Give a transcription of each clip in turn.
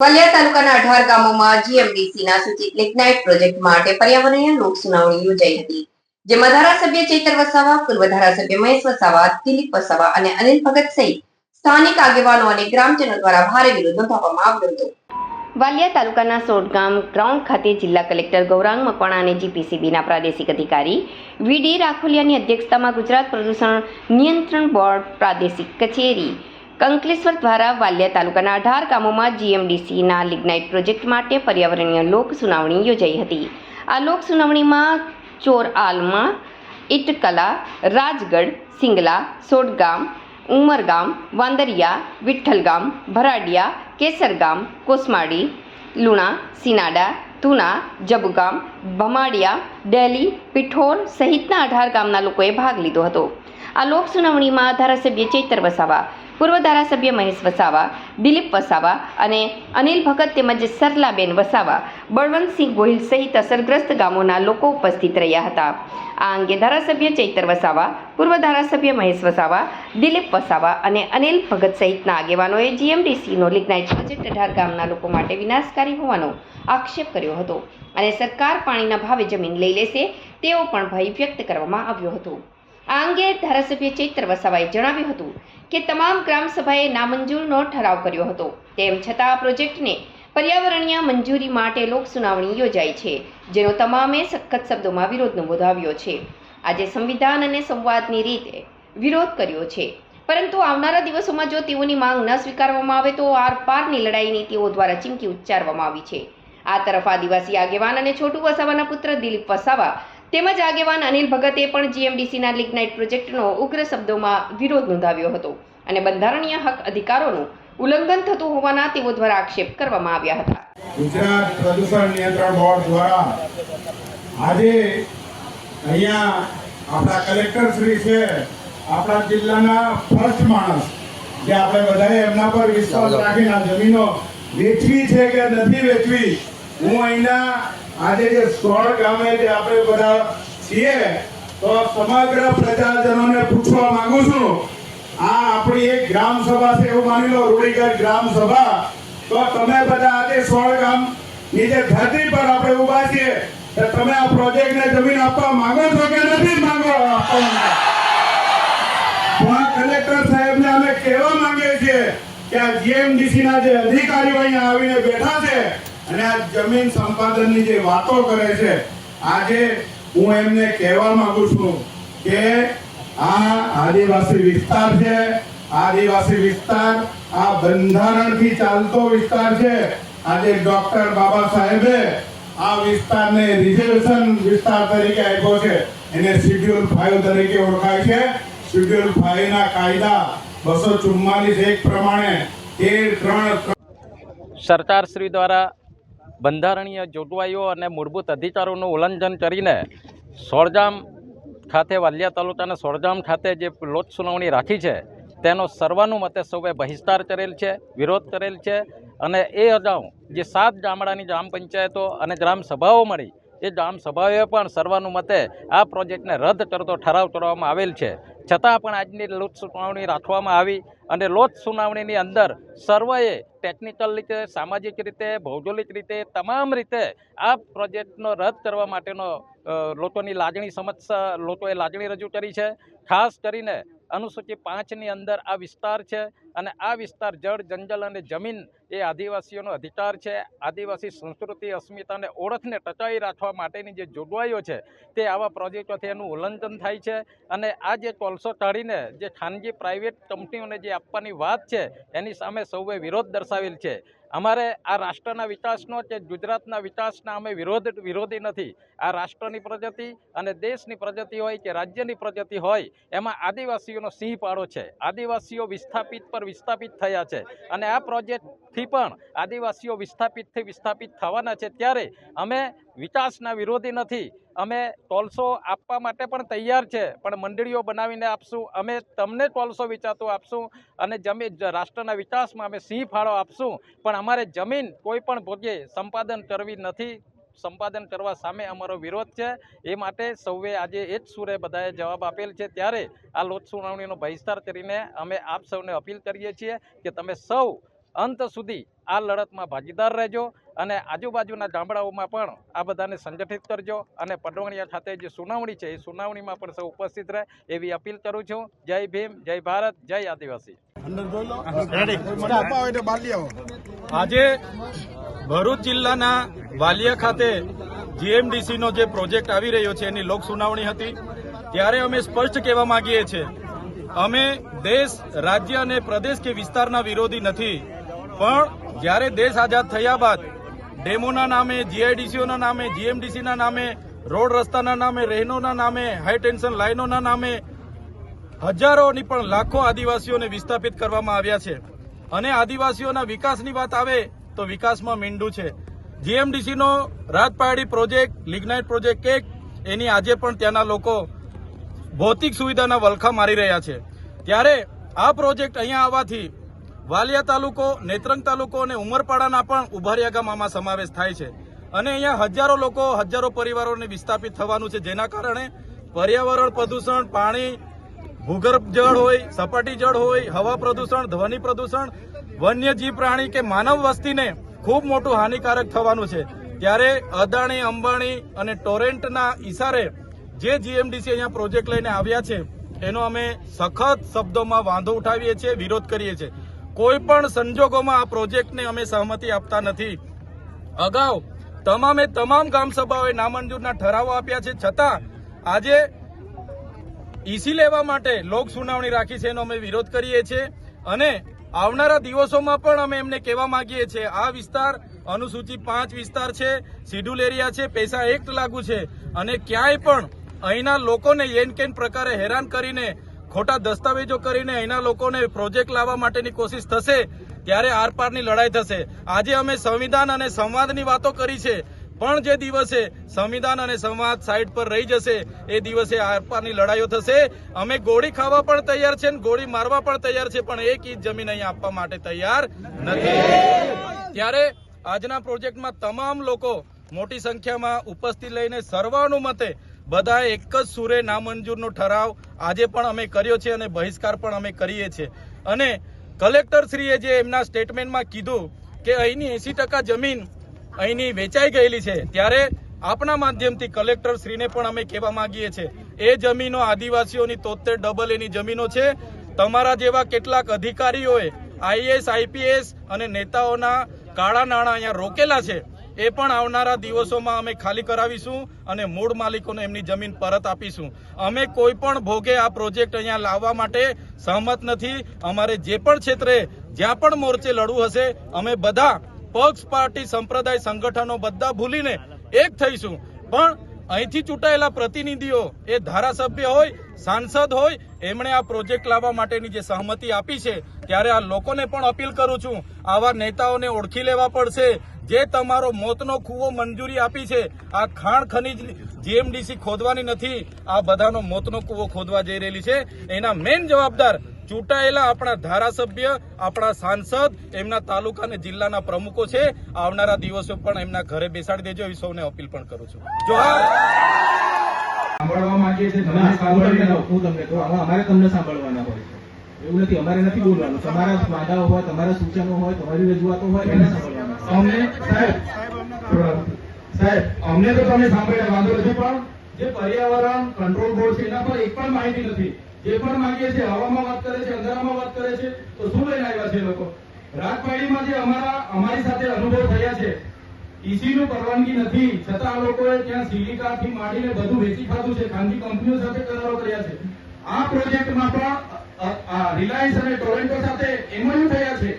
વલિયા તાલુકાના અઢાર ગામોમાં જીએમડીસીના સૂચિત લિગ્નાઇટ પ્રોજેક્ટ માટે પર્યાવરણીય લોક સુનાવણી યોજાઈ હતી, જેમાં ધારાસભ્ય ચેતર વસાવા, પૂર્વ ધારાસભ્ય મહેશ વસાવા, દિલીપ વસાવા અને અનિલ ભગત સહિત સ્થાનિક આગેવાનો અને ગ્રામજનો દ્વારા ભારે વિરોધ નોંધાવવામાં આવ્યો હતો. વાલિયા તાલુકાના સોડગામ ગ્રાઉન્ડ ખાતે જિલ્લા કલેક્ટર ગૌરાંગ મકવાણા અને જીપીસીબીના પ્રાદેશિક અધિકારી વીડી રાખોલિયાની અધ્યક્ષતામાં ગુજરાત પ્રદૂષણ નિયંત્રણ બોર્ડ પ્રાદેશિક કચેરી કંકલેશ્વર દ્વારા વાલિયા તાલુકાના અઢાર ગામોમાં જીએમડીસીના લિગ્નાઇટ પ્રોજેક્ટ માટે પર્યાવરણીય લોક સુનાવણી યોજાઈ હતી. આ લોક સુનાવણીમાં ચોર આલમા ઇટકલા રાજગઢ, સિંગલા, સોડગામ, ઉમરગામ, વાંદરિયા, વિઠ્ઠલગામ, ભરાડિયા, કેસરગામ, કોસમાડી, લુણા, સિનાડા, તુના, જબુગામ, ભમાડિયા, ડેલી પિઠોર સહિતના અઢાર ગામના લોકોએ ભાગ લીધો હતો. આ લોક સુનાવણીમાં ધારાસભ્ય ચૈતર વસાવા પૂર્વ ધારાસભ્ય મહેશ વસાવા, દિલીપ વસાવા અને અનિલ ભગત તેમજ સરલાબેન વસાવા, બળવંતસિંહ ગોહિલ સહિત અસરગ્રસ્ત ગામોના લોકો ઉપસ્થિત રહ્યા હતા. આ અંગે ધારાસભ્ય ચૈતર વસાવા, પૂર્વ ધારાસભ્ય મહેશ વસાવા, દિલીપ વસાવા અને અનિલ ભગત સહિતના આગેવાનોએ જીએમડીસીનો લિગ્નાઇટ પ્રોજેક્ટ અઢાર ગામના લોકો માટે વિનાશકારી હોવાનો આક્ષેપ કર્યો હતો અને સરકાર પાણીના ભાવે જમીન લઈ લેશે તેવો પણ ભય વ્યક્ત કરવામાં આવ્યો હતો. આ અંગે ધારાસભ્ય ચૈત્ર વસાવાએ જણાવ્યું હતું કે તમામ ગ્રામસભાએ નામંજૂરનો ઠરાવ કર્યો હતો. તેમ છતાં આ પ્રોજેક્ટને પર્યાવરણીય મંજૂરી માટે લોક સુનાવણી યોજાઈ છે, જેનો તમામે સખત શબ્દોમાં વિરોધ નોંધાવ્યો છે. આજે સંવિધાન અને સંવાદની રીતે વિરોધ કર્યો છે. પરંતુ આવનારા દિવસોમાં જો તેઓની માંગ ન સ્વીકારવામાં આવે તો આર પારની લડાઈની તેઓ દ્વારા ચીમકી ઉચ્ચારવામાં આવી છે. આ તરફ આદિવાસી આગેવાન અને છોટુ વસાવાના પુત્ર દિલીપ વસાવા તેમજ આગેવાન અનિલ ભગતે પણ જીએમડીસીના લિગ્નાઇટ પ્રોજેક્ટનો ઉગ્ર શબ્દોમાં વિરોધ નોંધાવ્યો હતો અને બંધારણીય હક અધિકારોનું ઉલ્લંઘન થતું હોવાના તેઓ દ્વારા આક્ષેપ કરવામાં આવ્યા હતા. ગુજરાત પ્રદૂષણ નિયંત્રણ બોર્ડ દ્વારા આજે અહીંયા આપણા કલેક્ટર શ્રી છે, આપણા જિલ્લાના ફર્સ્ટ માણસ, જે આપણે બધાએ એમના પર વિશ્વાસ રાખીને આ જમીનો વેચવી છે કે નથી વેચવી, હું અહીંના આજે જે સોળ ગામે જે આપણે બધા છીએ, તો સમગ્ર પ્રજાજનોને પૂછવા માંગુ છું, આ આપણી એક ગ્રામ સભા છે એવું માની લો રૂડીગઢ ગ્રામ સભા તો તમે બધા આજે સોળ ગામની જે ધરતી પર આપણે ઊભા છીએ, તો તમે આ પ્રોજેક્ટ ને જમીન આપવા માંગો છો કે નથી માંગો? પણ કલેક્ટર સાહેબને અમે કહેવા માંગીએ છીએ કે આ જીએમડીસી ના જે અધિકારીઓ અહીંયા આવીને બેઠા છે અને આ જમીન સંપાદનની જે વાતો કરે છે, આજે હું એમને કહેવા માંગુ છું કે આ આદિવાસી વિસ્તાર છે, આદિવાસી વિસ્તાર આ બંધારણથી ચાલતો વિસ્તાર છે. આજે ડોક્ટર બાબા સાહેબે આ વિસ્તારને રિઝર્વેશન વિસ્તાર તરીકે આપ્યો છે. એને શિડ્યુલ ફાઈવ તરીકે ઓળખાય છે. શિડ્યુલ ફાઈવના કાયદા બસો ચુમ્માલીસ એક પ્રમાણે તેર ત્રણ સરકારશ્રી દ્વારા બંધારણીય જોગવાઈઓ અને મૂળભૂત અધિકારોનું ઉલ્લંઘન કરીને સોળજામ ખાતે, વાલિયા તાલુકાના સોળજામ ખાતે જે લોક સુનાવણી રાખી છે, તેનો સર્વાનુમતે સૌએ બહિષ્કાર કરેલ છે, વિરોધ કરેલ છે અને એ અગાઉ જે સાત ગામડાની ગ્રામ પંચાયતો અને ગ્રામ સભાઓ મળી એ ગ્રામ સભાઓએ પણ સર્વાનુમતે આ પ્રોજેક્ટને રદ કરતો ઠરાવ કરવામાં આવેલ છે. છતાં પણ આજની લોક સુનાવણી રાખવામાં આવી અને લોક સુનાવણીની અંદર સર્વએ ટેકનિકલ રીતે, સામાજિક રીતે, ભૌગોલિક રીતે, તમામ રીતે આ પ્રોજેક્ટનો રદ કરવા માટેનો લોકોની લાગણી સમજ લોકોએ લાગણી રજૂ કરી છે. ખાસ કરીને અનુસૂચિ પાંચની અંદર આ વિસ્તાર છે અને આ વિસ્તાર જળ, જંગલ અને જમીન એ આદિવાસીઓનો અધિકાર છે. આદિવાસી સંસ્કૃતિ, અસ્મિતાને ઓળખને ટકાવી રાખવા માટેની જે જોગવાઈઓ છે, તે આવા પ્રોજેક્ટોથી એનું ઉલ્લંઘન થાય છે. અને આ જે કોલસો કાઢીને જે ખાનગી પ્રાઇવેટ કંપનીઓને જે આપવાની વાત છે, એની સામે સૌએ વિરોધ દર્શાવેલ છે. અમારે આ રાષ્ટ્રના વિકાસનો કે ગુજરાતના વિકાસના અમે વિરોધ, વિરોધી નથી. આ રાષ્ટ્રની પ્રગતિ અને દેશની પ્રગતિ હોય કે રાજ્યની પ્રગતિ હોય, એમાં આદિવાસીઓનો સિંહ પાડો છે. આદિવાસીઓ વિસ્થાપિત પર વિસ્થાપિત થયા છે. અને આ પ્રોજેક્ટથી પણ આદિવાસીઓ વિસ્થાપિતથી વિસ્થાપિત થવાના છે. ત્યારે અમે વિકાસના વિરોધી નથી. અમે ટોલસો આપવા માટે પણ તૈયાર છે. પણ મંડળીઓ બનાવીને આપશું. અમે તમને ટોલસો વિચારતો આપશું અને જમીન રાષ્ટ્રના વિકાસમાં અમે સિંહ ફાળો આપશું. પણ અમારે જમીન કોઈ પણ ભોગે સંપાદન કરવી નથી. સંપાદન કરવા સામે અમારો વિરોધ છે. એ માટે સૌએ આજે એ જ સુરે બધાએ જવાબ આપેલ છે. ત્યારે આ લોક સુનાવણીનો બહિષ્કાર કરીને અમે આપ સૌને અપીલ કરીએ છીએ કે તમે સૌ અંત સુધી આ લડતમાં ભાગીદાર રહેજો અને આજુબાજુના ગામડાઓમાં પણ આ બધાને સંગઠિત કરજો અને પડવણિયા ખાતે જે સુનાવણી છે એ સુનાવણીમાં પણ સૌ ઉપસ્થિત રહે એવી અપીલ કરું છું. જય ભીમ જય ભારત જય આદિવાસી. આજે ભરૂચ જિલ્લાના વાલિયા ખાતે જીએમડીસી નો જે પ્રોજેક્ટ આવી રહ્યો છે એની લોક સુનાવણી હતી. ત્યારે અમે સ્પષ્ટ કહેવા માંગીએ છીએ અમે દેશ રાજ્ય અને પ્રદેશ કે વિસ્તારના વિરોધી નથી. પણ જ્યારે દેશ આઝાદ થયા બાદ ડેમોના નામે, જીઆઈડીસીઓના નામે, જીએમડીસીના નામે, રોડ રસ્તાના નામે, રહેનોના નામે, હાઈ ટેન્શન લાઇનોના નામે હજારોની પણ લાખો આદિવાસીઓને વિસ્થાપિત કરવામાં આવ્યા છે. અને આદિવાસીઓના વિકાસની વાત આવે તો વિકાસમાં મીંડું છે. જીએમડીસીનો રાતપાડી પ્રોજેક્ટ, લિગ્નાઇટ પ્રોજેક્ટ એક એની આજે પણ ત્યાંના લોકો ભૌતિક સુવિધાના વલખા મારી રહ્યા છે. ત્યારે આ પ્રોજેક્ટ અહીંયા આવવાથી વાલિયા તાલુકો, નેત્રંગ તાલુકો અને ઉમરપાડાના પણ ઉભારિયા ગામમાં સમાવેશ થાય છે. અને અહીંયા હજારો લોકો, હજારો પરિવારોને વિસ્થાપિત થવાનું છે, જેના કારણે પર્યાવરણ પ્રદૂષણ, પાણી, ભૂગર્ભ જળ હોય, સપાટી જળ હોય, હવા પ્રદૂષણ, ધ્વનિ પ્રદૂષણ, વન્યજીવ પ્રાણી કે માનવ વસ્તીને ખૂબ મોટું હાનિકારક થવાનું છે. ત્યારે અદાણી, અંબાણી અને ટોરેન્ટના ઈશારે જે જીએમડીસી અહીંયા પ્રોજેક્ટ લઈને આવ્યા છે, એનો અમે સખત શબ્દોમાં વાંધો ઉઠાવીએ છીએ, વિરોધ કરીએ છીએ. કોઈ પણ સંજોગોમાં આ પ્રોજેક્ટને અમે સહમતિ આપતા નથી. અગાઉ તમામે તમામ ગ્રામસભાઓએ સભાઓએ નામંજૂરના ઠરાવો આપ્યા છે. છતાં આજે ઈસી લેવા માટે લોક સુનાવણી રાખી છે એનો અમે વિરોધ કરીએ છીએ અને આવનારા દિવસોમાં પણ અમે એમને કહેવા માંગીએ છીએ. આ વિસ્તાર અનુસૂચિત પાંચ વિસ્તાર છે, શિડ્યુલ એરિયા છે, પૈસા એક્ટ લાગુ છે અને ક્યાંય પણ અહીંના લોકોને એન કેન પ્રકારે હેરાન કરીને ખોટા દસ્તાવેજો કરીને અહીંના લોકોને પ્રોજેક્ટ લાવવા માટેની કોશિશ થશે, ત્યારે આરપારની લડાઈ થશે. આજે અમે સંવિધાન અને સંવાદની વાતો કરી છે, પણ જે દિવસે સંવિધાન અને સંવાદ સાઈડ પર રહી જશે, એ દિવસે આરપારની લડાઈઓ થશે. અમે ગોળી ખાવા પણ તૈયાર છે ગોળી મારવા પણ તૈયાર છે, પણ એક ઇંચ જમીન અહીંયા આપવા માટે તૈયાર નથી. ત્યારે આજના પ્રોજેક્ટમાં તમામ લોકો મોટી સંખ્યામાં ઉપસ્થિત લઈને સર્વાનુમતે બધા એક જ સુરે નામંજૂરનો ઠરાવ આજે પણ અમે કર્યો છે અને બહિષ્કાર પણ અમે કરીએ છીએ અને કલેક્ટરશ્રીએ જે એમના સ્ટેટમેન્ટમાં કીધું કે અહીંની એંસી ટકા જમીન અહીંની વેચાઈ ગયેલી છે, ત્યારે આપણા માધ્યમથી કલેક્ટર શ્રીને પણ અમે કહેવા માંગીએ છીએ એ જમીનો આદિવાસીઓની તોતેર ડબલ એની જમીનો છે. તમારા જેવા કેટલાક અધિકારીઓએ આઈએસ આઈપીએસ અને નેતાઓના કાળા નાણાં અહીંયા રોકેલા છે. એ પણ આવનારા દિવસોમાં અમે ખાલી કરાવીશું અને મૂળ માલિકોને એમની જમીન પરત આપીશું. અમે કોઈ પણ ભોગે આ પ્રોજેક્ટ અહીંયા લાવવા માટે સહમત નથી. અમારે જે પણ ક્ષેત્રે જ્યાં પણ મોરચે લડવું હશે, અમે બધા પક્ષ, પાર્ટી, સંપ્રદાય, સંગઠનો બધા ભૂલીને એક થઈશું. પણ અહીંથી ચૂંટાયેલા પ્રતિનિધિઓ એ ધારાસભ્ય હોય, સાંસદ હોય, એમણે આ પ્રોજેક્ટ લાવવા માટેની જે સહમતિ આપી છે, ત્યારે આ લોકોને પણ અપીલ કરું છું, આવા નેતાઓને ઓળખી લેવા પડશે જે તમારો મોતનો કૂવો મંજૂરી આપી છે, આ ખાણ ખનીજ જીએમડીસી ખોદવાની નથી, આ બધાનો મોતનો કૂવો ખોદવા જઈ રહેલી છે. એના મેઇન જવાબદાર ચૂંટાયેલા આપણા ધારાસભ્ય, આપણા સાંસદ, એમના તાલુકા અને જિલ્લાના પ્રમુખો છે. આવનારા દિવસો પણ એમના ઘરે બેસાડી દેજો, એવી સૌને અપીલ પણ કરું છું. કહું અમારે તમને સાંભળવાના હોય. એવું નથી, અમારે નથી બોલવાનું. તમારા વાદાઓ હોય, તમારા સૂચનો હોય, તમારી રજૂઆતો હોય એને સાંભળવાના. અમને તો તમે સાંભળ્યા, વાંધો નથી, પણ જે પર્યાવરણ કંટ્રોલ બોર્ડ છે, એના પર એક પણ માહિતી નથી. જે પણ માંગીએ છીએ, હવામાં વાત કરે છે, અંધારામાં વાત કરે છે, તો શું લઈને આવ્યા છે લોકો? રાજપાડીમાં જે અમારા, અમારી સાથે અનુભવ થયા છે ઈસી નું પરવાનગી નથી, છતાં આ લોકોએ ત્યાં સિલિકા થી માંડીને બધું વેચી ખાધું છે, ખાનગી કંપનીઓ સાથે કરારો કર્યા છે. આ પ્રોજેક્ટમાં પણ રિલાયન્સ અને ટોરેન્ટો સાથે એમઓયુ થયા છે.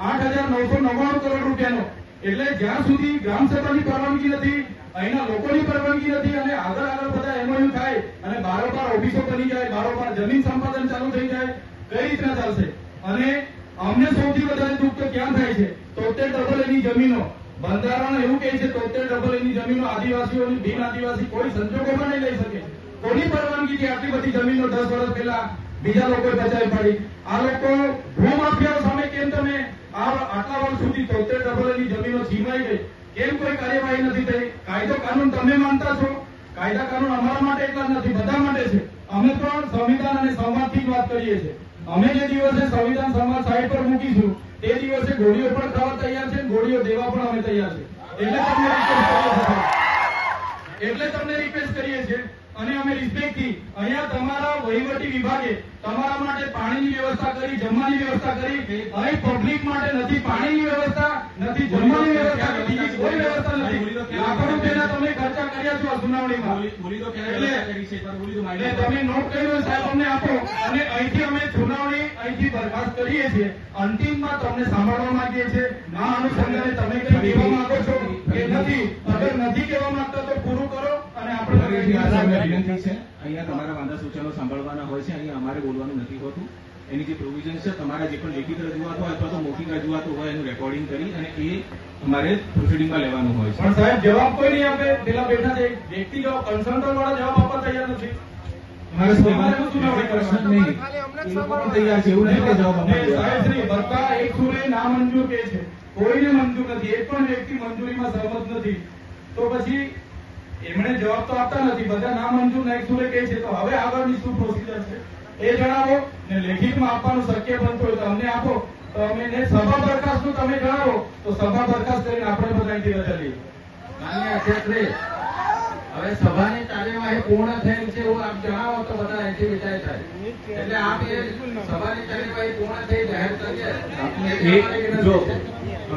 આઠ હજાર નવસો નવ્વાણું કરોડ રૂપિયાનો. એટલે જ્યાં સુધી ગ્રામ સભાની પરવાનગી નથી, અહીંના લોકોની પરવાનગી નથી અને આગળ આગળ બધા એમઓયુ થાય અને બારોબાર ઓફિસો બની જાય બારોબાર જમીન સંપાદન ચાલુ થઈ જાય, કઈ રીતના ચાલશે? અને અમને સૌથી વધારે દુઃખ તો ક્યાં થાય છે? તોતેર ડબલ એની જમીનો. બંધારણ એવું કહે છે, તોતેર ડબલ એની જમીનો આદિવાસીઓની બિન આદિવાસી કોઈ સંજોગોમાં નહીં લઈ શકે. કોની પરવાનગીથી આટલી બધી જમીનો દસ વર્ષ પહેલા બીજા લોકોએ બચાવી પડી? આ લોકો ભૂમાફિયાઓ સામે કેમ તમે આ આટલા વર્ષ સુધી તોતેર ડબલ જમીનો છીનવાઈ ગઈ. કેમ કોઈ કાર્યવાહી નથી થઈ? કાયદો કાનૂન તમે માનતા છો? કાયદા કાનૂન અમારા માટે એટલા નથી, બધા માટે છે. અમે પણ સંવિધાન અને સંવાદથી જ વાત કરીએ છીએ. અમે જે દિવસે સંવિધાન સંવાદ સાઈડ પર મૂકીશું, તે દિવસે ગોળીઓ પણ ખાવા તૈયાર છે ગોળીઓ દેવા પણ અમે તૈયાર છે. એટલે તમને રિક્વેસ્ટ એટલે તમને રિક્વેસ્ટ કરીએ છીએ. અને અમે રિસ્પેક્ટથી અહીંયા તમારા વહીવટી વિભાગે તમારા માટે પાણીની વ્યવસ્થા કરી જમવાની વ્યવસ્થા કરી. અહીં પબ્લિક માટે નથી પાણીની વ્યવસ્થા નથી જમવાની વ્યવસ્થા કે બીજી કોઈ વ્યવસ્થા નથી. લાખો રૂપિયાના તમે ખર્ચા કર્યા છો સુનાવણીમાં. એટલે- તમે નોટ કર્યું સાહેબ અમને આપો. અને અહીંથી અમે સુનાવણી અહીંથી બરખાસ્ત કરીએ છીએ. અંતિમમાં તમને સાંભળવા માંગીએ છીએ. ના અનુસંધાને તમે કઈ કહેવા માંગો છો? કે નથી. અગર નથી કહેવા માંગતા તો પૂરું કરો. ફરીથી આ સામે વિનંતી છે અહીંયા તમારા વાંધા સૂચનો સાંભળવાના હોય છે અહીંયા અમારે બોલવાનું નથી હોતું. એની જે પ્રોવિઝન છે તમારા જે પણ લેખિત રજૂઆત અથવા તો મૌખિક રજૂઆતો હોય એનું રેકોર્ડિંગ કરી અને એ અમારે પ્રોસિડિંગમાં લેવાનું હોય છે. પણ સાહેબ જવાબ કોઈ નહીં આપે. પેલા બેઠા છે. વ્યક્તિ જવાબ કન્સલ્ટન્ટ વાળા જવાબ આપવા તૈયાર નથી. અમારે શું અમારે શું સુનાવણી પ્રશ્ન નહીં. એ લોકો પણ તૈયાર છે એવું નહીં કે જવાબ આપવા સાહેબ શ્રી બધા એક સુરે ના કે છે. કોઈને મંજૂર નથી. એક પણ વ્યક્તિ મંજૂરીમાં સહમત નથી. તો પછી એમણે જવાબ તો આપતા નથી. બધા ના મંજૂર ના સુરે કહે છે તો હવે આગળની શું પ્રોસિજર છે? એ જણાવો ને લેખિતમાં આપવાનું શક્ય બનતું હોય તો અમને આપો. તો અમે ને સભા બરખાસ્તનું તમે જણાવો. તો સભા બરખાસ્ત કરીને આપણે બધા અહીંથી રજા લઈએ. માન્ય અધ્યક્ષશ્રી, હવે સભાની કાર્યવાહી પૂર્ણ થયેલ છે એવું આપ જણાવો તો બધા અહીંથી વિદાય થાય. એટલે આપ એ સભાની કાર્યવાહી પૂર્ણ થઈ જાહેર કરીએ. જો